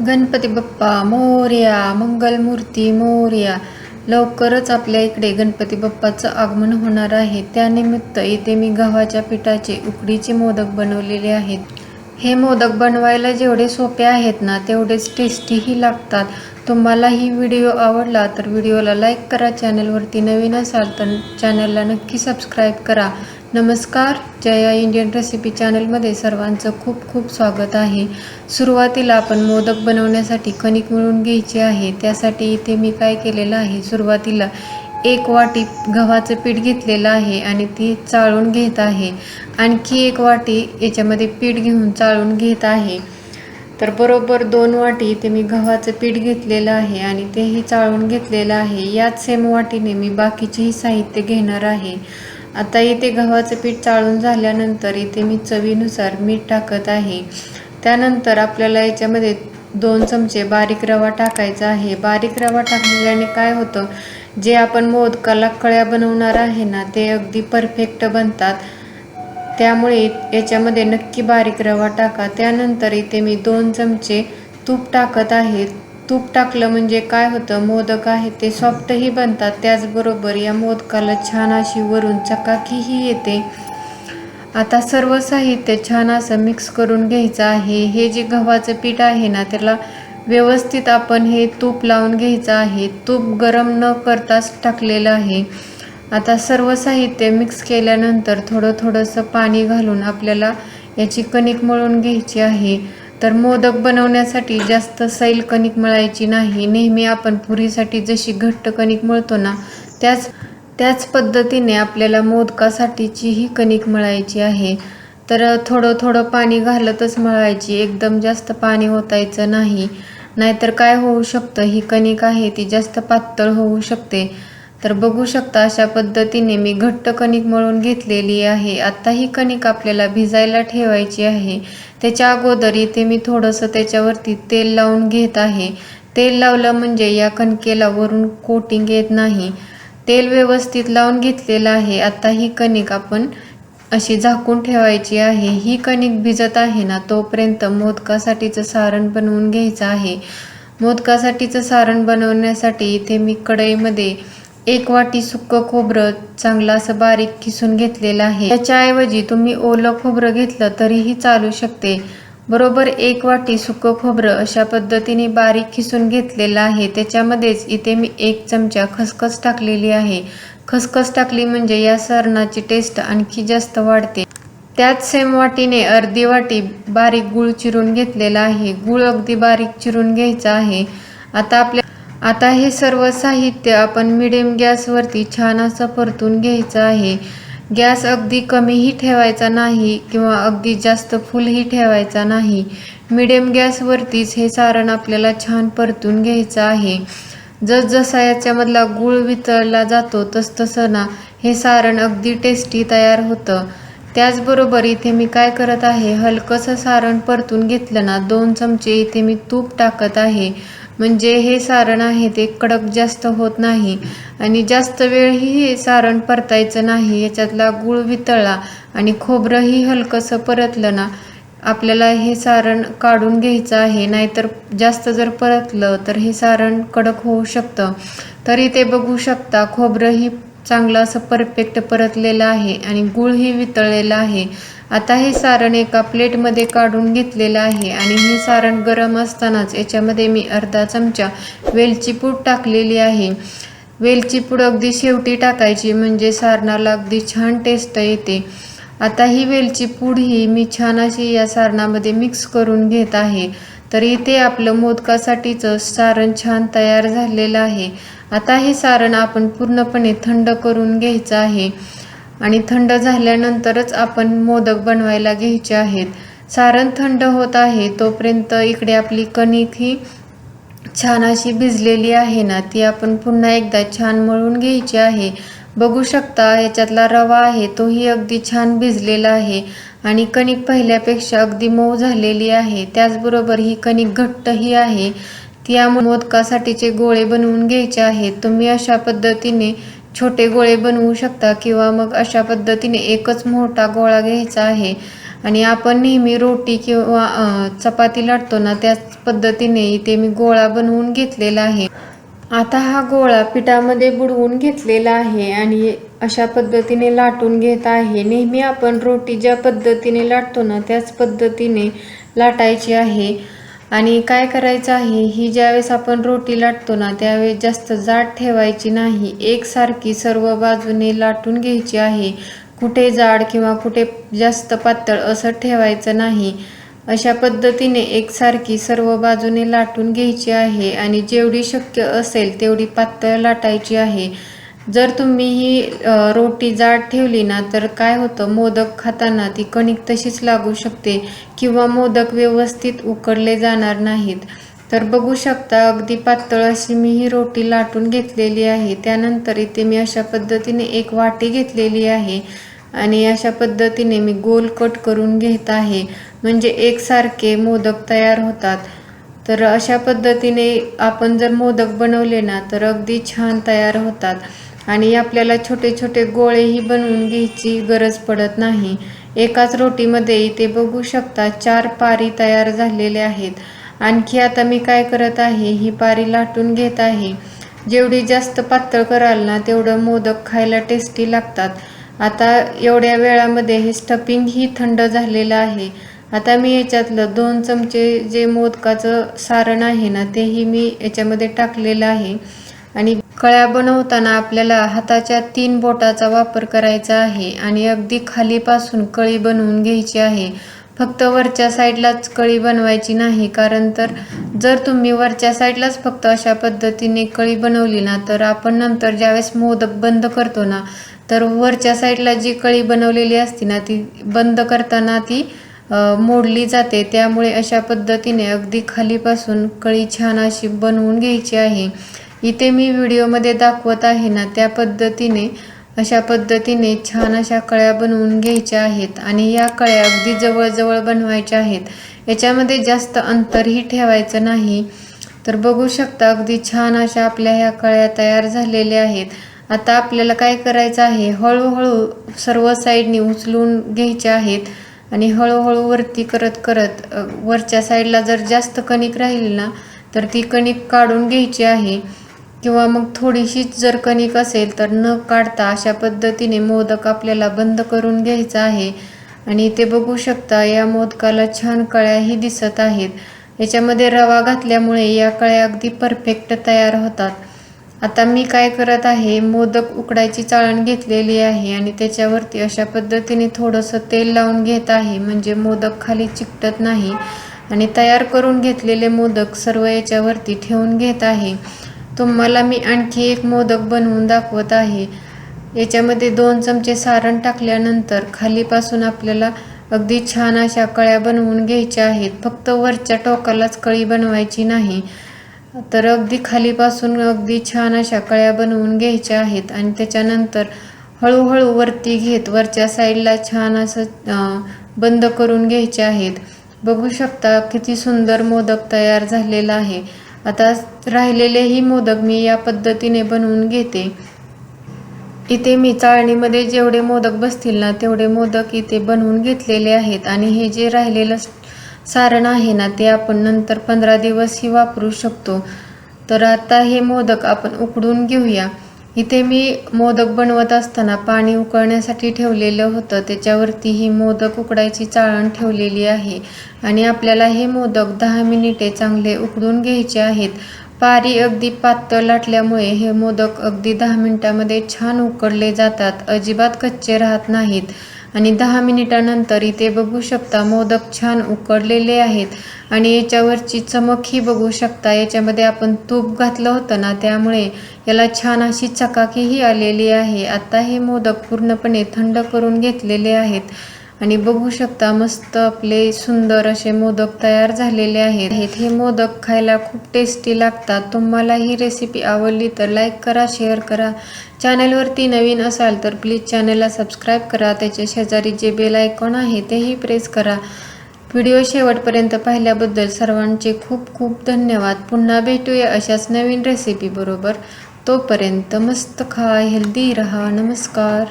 गणपती बाप्पा मोर्या मंगलमूर्ती मोर्या. लवकरच आपल्या इकडे गणपती बाप्पाचं आगमन होणार आहे. त्यानिमित्त इथे मी गव्हाच्या पिठाचे उकडीचे मोदक बनवलेले आहेत. हे मोदक बनवायला जेवढे सोपे आहेत ना तेवढेच टेस्टीही लागतात. तुम्हाला ही व्हिडिओ आवडला तर व्हिडिओला लाईक करा चॅनलवरती नवीन असाल तर चॅनलला नक्की सबस्क्राईब करा. नमस्कार. जया इंडियन रेसिपी चॅनलमध्ये सर्वांचं खूप खूप स्वागत आहे. सुरुवातीला आपण मोदक बनवण्यासाठी कणिक मिळून घ्यायची आहे. त्यासाठी इथे मी काय केलेलं आहे? सुरुवातीला एक वाटी गव्हाचं पीठ घेतलेलं आहे आणि ती चाळून घेत आहे. आणखी एक वाटी याच्यामध्ये पीठ घेऊन चाळून घेत आहे. तर बरोबर दोन वाटी इथे मी गव्हाचं पीठ घेतलेलं आहे आणि तेही चाळून घेतलेलं आहे. याच सेम वाटीने मी बाकीचेही साहित्य घेणार आहे. आता इथे गव्हाचं पीठ चाळून झाल्यानंतर इथे मी चवीनुसार मीठ टाकत आहे. त्यानंतर आपल्याला याच्यामध्ये दोन चमचे बारीक रवा टाकायचा आहे. बारीक रवा टाकल्याने काय होतं? जे आपण मोदकाला कळ्या बनवणार आहे ना ते अगदी परफेक्ट बनतात. त्यामुळे याच्यामध्ये नक्की बारीक रवा टाका. त्यानंतर इथे मी दोन चमचे तूप टाकत आहे. तूप टाकलं म्हणजे काय होतं? मोदक आहे ते सॉफ्टही बनतात. त्याचबरोबर या मोदकाला छान अशी वरून चकाकीही येते. आता सर्व साहित्य छान असं मिक्स करून घ्यायचं आहे. हे जे गव्हाचं पीठ आहे ना त्याला व्यवस्थित आपण हे तूप लावून घ्यायचं आहे. तूप गरम न करताच टाकलेलं आहे. आता सर्व साहित्य मिक्स केल्यानंतर थोडं थोडंसं पाणी घालून आपल्याला याची कणिक मळून घ्यायची आहे. तर मोदक बनवण्यासाठी जास्त सैल कणिक मळायची नाही. नेहमी आपण पुरीसाठी जशी घट्ट कणिक मळतो ना त्याच त्याच पद्धतीने आपल्याला मोदकासाठीची ही कणिक मळायची आहे. तर थोडं थोडं पाणी घालतच मळायची. एकदम जास्त पाणी ओतायचं नाही. नाहीतर काय होऊ शकतं? ही कणिक आहे ती जास्त पातळ होऊ शकते. तर बघू शकता अशा पद्धतीने मी घट्ट कणिक मळून घेतलेली आहे. आत्ता ही कणिक आपल्याला भिजायला ठेवायची आहे. त्याच्या अगोदर इथे मी थोडंसं त्याच्यावरती तेल लावून घेत आहे. तेल लावलं म्हणजे या कणकेला वरून कोटिंग येत नाही. तेल व्यवस्थित लावून घेतलेलं आहे. आत्ता ही कणिक आपण अशी झाकून ठेवायची आहे. ही कणिक भिजत आहे ना तोपर्यंत मोदकासाठीचं सारण बनवून घ्यायचं आहे. मोदकासाठीचं सारण बनवण्यासाठी इथे मी कढईमध्ये एक वाटी सुक्क खोबरं चांगलं असं बारीक किसून घेतलेलं आहे. त्याच्याऐवजी तुम्ही ओलं खोबरं घेतलं तरीही चालू शकते. बरोबर एक वाटी सुकं खोबरं अशा पद्धतीने बारीक खिसून घेतलेलं आहे. त्याच्यामध्येच इथे मी एक चमचा खसखस टाकलेली आहे. खसखस टाकली म्हणजे या सरणाची टेस्ट आणखी जास्त वाढते. त्याच सेम वाटीने अर्धी वाटी बारीक गूळ चिरून घेतलेला आहे. गूळ अगदी बारीक चिरून घ्यायचा आहे. आता आपल्या आता हे सर्व साहित्य आपण मिडियम गॅसवरती छान असं परतून घ्यायचं आहे. गॅस अगदी कमीही ठेवायचा नाही किंवा अगदी जास्त फुलही ठेवायचा नाही. मिडियम गॅसवरतीच हे सारण आपल्याला छान परतून घ्यायचं आहे. जसजसा याच्यामधला गूळ वितळला जातो तसतसं ना हे सारण अगदी टेस्टी तयार होतं. त्याचबरोबर इथे मी काय करत आहे हलकंसं सारण परतून घेतलं ना दोन चमचे इथे मी तूप टाकत आहे. म्हणजे हे सारण आहे ते कडक जास्त होत नाही. आणि जास्त वेळही हे सारण परतायचं नाही याच्यातला गूळ वितळला आणि खोबरंही हलकंसं परतलं ना आपल्याला हे सारण काढून घ्यायचं आहे. नाहीतर जास्त जर परतलं तर हे सारण कडक होऊ शकतं. तरी ते बघू शकता खोबरंही चांगलं असं परफेक्ट परतलेलं आहे आणि गूळही वितळलेलं आहे. आता हे सारण एका प्लेटमध्ये काढून घेतलेलं आहे आणि हे सारण गरम असतानाच याच्यामध्ये मी अर्धा चमचा वेलची पूड टाकलेली आहे. वेलची पूड अगदी शेवटी टाकायची म्हणजे सारणाला अगदी छान टेस्ट येते. आता ही वेलची पूड ही मी छान अशी या सारणामध्ये मिक्स करून घेत आहे. तर इथे आपलं मोदकासाठीचं सारण छान तयार झालेलं आहे. आता हे सारण आपण पूर्णपणे थंड करून घ्यायचं आहे. आणि थंड झाल्यानंतरच आपण मोदक बनवायला घ्यायचे आहेत. सारण थंड होत आहे तोपर्यंत इकडे आपली कणिक ही छान अशी भिजलेली आहे ना ती आपण पुन्हा एकदा छान मळून घ्यायची आहे. बघू शकता याच्यातला रवा आहे तोही अगदी छान भिजलेला आहे. आणि कणिक पहिल्यापेक्षा अगदी मऊ झालेली आहे. त्याचबरोबर ही कणिक घट्टही आहे. त्या मोदकासाठीचे गोळे बनवून घ्यायचे आहेत. तुम्ही अशा पद्धतीने छोटे गोळे बनवू शकता किंवा मग अशा पद्धतीने एकच मोठा गोळा घ्यायचा आहे. आणि आपण नेहमी रोटी किंवा चपाती लाटतो ना त्याच पद्धतीने इथे मी गोळा बनवून घेतलेला आहे. आता हा गोळा पिठामध्ये बुडवून घेतलेला आहे आणि अशा पद्धतीने लाटून घेत आहे. नेहमी आपण रोटी ज्या पद्धतीने लाटतो ना त्याच पद्धतीने लाटायची आहे. आणि काय करायचं आहे? ही ज्यावेळेस आपण रोटी लाटतो ना त्यावेळेस जास्त जाड ठेवायची नाही. एकसारखी सर्व बाजूने लाटून घ्यायची आहे. कुठे जाड किंवा कुठे जास्त पातळ असं ठेवायचं नाही. अशा पद्धतीने एकसारखी सर्व बाजूने लाटून घ्यायची आहे आणि जेवढी शक्य असेल तेवढी पातळ लाटायची आहे. जर तुम्ही ही रोटी जाड ठेवली ना तर काय होतं? मोदक खाताना ती कणिक तशीच लागू शकते किंवा मोदक व्यवस्थित उकडले जाणार नाहीत. तर बघू शकता अगदी पातळ अशी मी ही रोटी लाटून घेतलेली आहे. त्यानंतर इथे मी अशा पद्धतीने एक वाटी घेतलेली आहे आणि अशा पद्धतीने मी गोल कट करून घेत आहे. म्हणजे एकसारखे मोदक तयार होतात. तर अशा पद्धतीने आपण जर मोदक बनवले ना तर अगदी छान तयार होतात. आणि आपल्याला छोटे छोटे गोळेही बनवून घ्यायची गरज पडत नाही. एकाच रोटीमध्ये इथे बघू शकता चार पारी तयार झालेले आहेत. आणखी आता मी काय करत आहे ही पारी लाटून घेत आहे. जेवढी जास्त पातळ कराल ना तेवढं मोदक खायला टेस्टी लागतात. आता एवढ्या वेळामध्ये हे स्टफिंग ही थंड झालेलं आहे. आता मी याच्यातलं दोन चमचे जे मोदकाचं सारण आहे ना तेही मी याच्यामध्ये टाकलेलं आहे. आणि कळ्या बनवताना आपल्याला हाताच्या तीन बोटाचा वापर करायचा आहे आणि अगदी खालीपासून कळी बनवून घ्यायची आहे. फक्त वरच्या साईडलाच कळी बनवायची नाही कारण तर जर तुम्ही वरच्या साईडलाच फक्त अशा पद्धतीने कळी बनवली ना तर आपण नंतर ज्यावेळेस मोदक बंद करतो ना तर वरच्या साईडला जी कळी बनवलेली असते ना ती बंद करताना ती मोडली जाते. त्यामुळे अशा पद्धतीने अगदी खालीपासून कळी छान अशी बनवून घ्यायची आहे. इथे मी व्हिडिओमध्ये दाखवत आहे ना त्या पद्धतीने अशा पद्धतीने छान अशा कळ्या बनवून घ्यायच्या आहेत आणि या कळ्या अगदी जवळजवळ बनवायच्या आहेत. याच्यामध्ये जास्त अंतरही ठेवायचं नाही. तर बघू शकता अगदी छान अशा आपल्या ह्या कळ्या तयार झालेल्या आहेत. आता आपल्याला काय करायचं आहे? हळूहळू सर्व साईडनी उचलून घ्यायच्या आहेत. आणि हळूहळू वरती करत करत वरच्या साईडला जर जास्त कणिक राहील ना तर ती कणिक काढून घ्यायची आहे. किंवा मग थोडीशीच जर कणिक असेल तर न काढता अशा पद्धतीने मोदक आपल्याला बंद करून घ्यायचा आहे. आणि ते बघू शकता या मोदकाला छान कळ्याही दिसत आहेत. याच्यामध्ये रवा घातल्यामुळे या कळ्या अगदी परफेक्ट तयार होतात. आता मी काय करत आहे मोदक उकडायची चाळण घेतलेली आहे आणि त्याच्यावरती अशा पद्धतीने थोडंसं तेल लावून घेत आहे. म्हणजे मोदक खाली चिकटत नाही आणि तयार करून घेतलेले मोदक सर्व याच्यावरती ठेवून घेत आहे. तुम्हाला मी आणखी एक मोदक बनवून दाखवत आहे. याच्यामध्ये दोन चमचे सारण टाकल्यानंतर खालीपासून आपल्याला अगदी छान अशा कळ्या बनवून घ्यायच्या आहेत. फक्त वरच्या टोकालाच कळी बनवायची नाही. तर अगदी खालीपासून अगदी छान अशा कळ्या बनवून घ्यायच्या आहेत आणि त्याच्यानंतर हळूहळू वरती घेत वरच्या साईडला छान असं बंद करून घ्यायचे आहेत. बघू शकता किती सुंदर मोदक तयार झालेला आहे. आता राहिलेलेही मोदक मी या पद्धतीने बनवून घेते. इथे मी चाळणीमध्ये जेवढे मोदक बसतील ना तेवढे मोदक इथे बनवून घेतलेले आहेत. आणि हे जे राहिलेलं सारण आहे ना ते आपण नंतर पंधरा दिवसही वापरू शकतो. तर आता हे मोदक आपण उकडून घेऊया. इथे मी मोदक बनवत असताना पाणी उकळण्यासाठी ठेवलेलं होतं. त्याच्यावरती ही मोदक उकडायची चाळण ठेवलेली आहे. आणि आपल्याला हे मोदक दहा मिनिटे चांगले उकडून घ्यायचे आहेत. पारी अगदी पातळ लाटल्यामुळे हे मोदक अगदी दहा मिनिटामध्ये छान उकडले जातात. अजिबात कच्चे राहत नाहीत. आणि दहा मिनिटानंतर इथे बघू शकता. मोदक छान उकडलेले आहेत आणि याच्यावरची चमकही बघू शकता. याच्यामध्ये आपण तूप घातलं होतं ना त्यामुळे याला छान अशी चकाकीही आलेली आहे. आता हे मोदक पूर्णपणे थंड करून घेतलेले आहेत. आणि बघू शकता मस्त आपले सुंदर असे मोदक तयार झालेले आहेत. हे मोदक खायला खूप टेस्टी लागतात. तुम्हाला ही रेसिपी आवडली तर लाईक करा शेअर करा. चॅनलवरती नवीन असाल तर प्लीज चॅनलला सबस्क्राईब करा. त्याच्या शेजारी जे बेल आयकॉन आहे तेही प्रेस करा. व्हिडिओ शेवटपर्यंत पाहिल्याबद्दल सर्वांचे खूप खूप धन्यवाद. पुन्हा भेटूया अशाच नवीन रेसिपी बरोबर. तोपर्यंत मस्त खा हेल्दी रहा. नमस्कार.